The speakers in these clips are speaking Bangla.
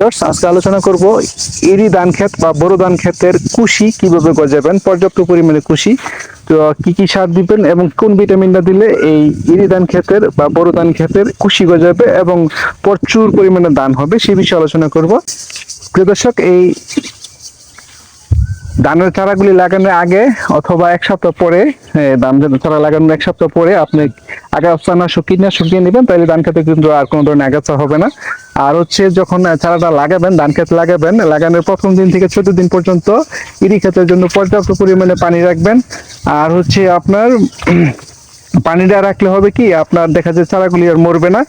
আজকে আলোচনা করব এরি ধান ক্ষেত বা বড় ধান ক্ষেতের কুশি কীভাবে গজাবেন, পর্যাপ্ত পরিমাণে কুশি, তো কি কি সার দিবেন এবং কোন ভিটামিনটা দিলে এই ইরি ধান ক্ষেতের বা বড় ধান ক্ষেতের কুশি গজাবে এবং প্রচুর পরিমাণে দান হবে, সে বিষয়ে আলোচনা করব। প্রিয় দর্শক, এই ধানের চারাগুলি লাগানোর আগে অথবা এক সপ্তাহ পরে ধান চারা লাগানোর এক সপ্তাহ পরে আপনি আগে আগাছানাশক কীটনাশক দিয়ে নেবেন, তাহলে ধান খেতে কিন্তু আর কোনো ধরনের আগাছা হবে না। আর হচ্ছে যখন চারাটা লাগাবেন, ধান খেতে লাগাবেন, লাগানোর প্রথম দিন থেকে চোদ্দ দিন পর্যন্ত ইরি ক্ষেতের জন্য পর্যাপ্ত পরিমাণে পানি রাখবেন। আর হচ্ছে আপনার পানিটা রাখলে হবে কি, আপনার দেখা যায় চারাগুলি আর মরবে না।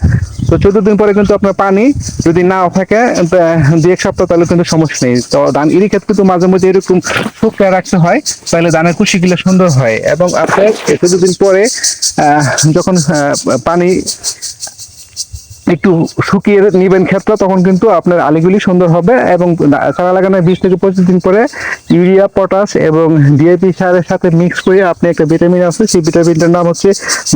তো চোদ্দ দিন পরে কিন্তু আপনার পানি যদি নাও থাকে দু এক সপ্তাহ তাহলে কিন্তু সমস্যা নেই। তো ধান ইরি ক্ষেত্রে কিন্তু মাঝে মধ্যে এরকম শুকনো রাখতে হয়, তাহলে ধানের কুশিগুলো সুন্দর হয়। এবং আপনার চোদ্দ দিন পরে যখন পানি একটু শুকিয়ে নেবেন ক্ষেত্রে তখন কিন্তু আপনার আলিগুলি সুন্দর হবে এবং চারা লাগানোর বিশ থেকে পঁচিশ দিন পরে ইউরিয়া পটাশ এবং ডিএপি সারের সাথে মিক্স করে আপনি একটা ভিটামিন আছে সেই ভিটামিনটার নাম হচ্ছে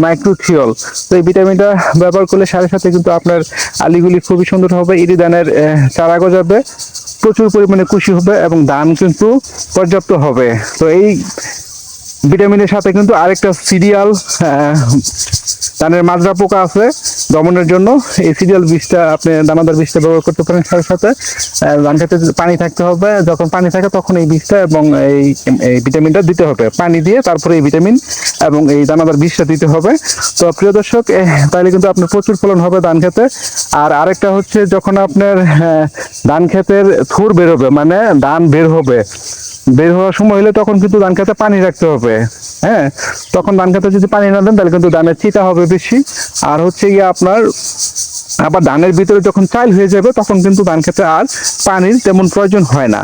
মাইক্রোথিওল তো এই ভিটামিনটা ব্যবহার করলে সারের সাথে কিন্তু আপনার আলিগুলি খুবই সুন্দর হবে ইরি ধানের আহ, চারা গজাবে প্রচুর পরিমাণে খুশি হবে এবং দাম কিন্তু পর্যাপ্ত হবে। তো এই ভিটামিনের সাথে কিন্তু আরেকটা সিরিয়াল ধানের মাজরা পোকা আছে দমনের জন্য। এই সিরিয়াল বীজটা আপনি দানাদার বীজটা ব্যবহার করতে পারেন সাথে সাথে। ধান খেতে পানি থাকতে হবে। যখন পানি থাকে তখন এই বীজটা এবং এই এই ভিটামিনটা দিতে হবে। পানি দিয়ে তারপরে এই ভিটামিন এবং এই দানাদার বীজটা দিতে হবে। তো প্রিয় দর্শক তাহলে কিন্তু আপনার প্রচুর ফলন হবে ধান খেতে। আর আরেকটা হচ্ছে যখন আপনার ধান ক্ষেতের থুর বেরোবে মানে ধান বের হবে। বের হওয়ার সময় হলে তখন কিন্তু ধান খেতে পানি রাখতে হবে। হ্যাঁ? তখন ধান খেতে যদি পানি না দেন, তাহলে কিন্তু ধানের চিটা হবে বেশি। আর হচ্ছে গিয়ে আপনার, আবার ধানের ভিতরে যখন চাইল হয়ে যাবে, তখন কিন্তু ধান খেতে আর পানির তেমন প্রয়োজন হয় না।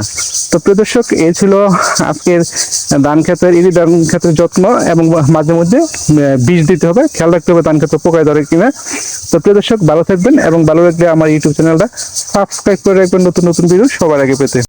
তো প্রিয় দর্শক এই ছিল আজকের ধান ক্ষেতের ইরি ধান ক্ষেতের যত্ন এবং মাঝে মধ্যে বীজ দিতে হবে। খেয়াল রাখতে হবে ধান ক্ষেত্রে পোকায় ধরে কিনা। তো প্রিয় দর্শক, ভালো থাকবেন এবং ভালো লাগলে আমার ইউটিউব চ্যানেলটা সাবস্ক্রাইব করে রাখবেন নতুন নতুন ভিডিও সবার আগে পেতে।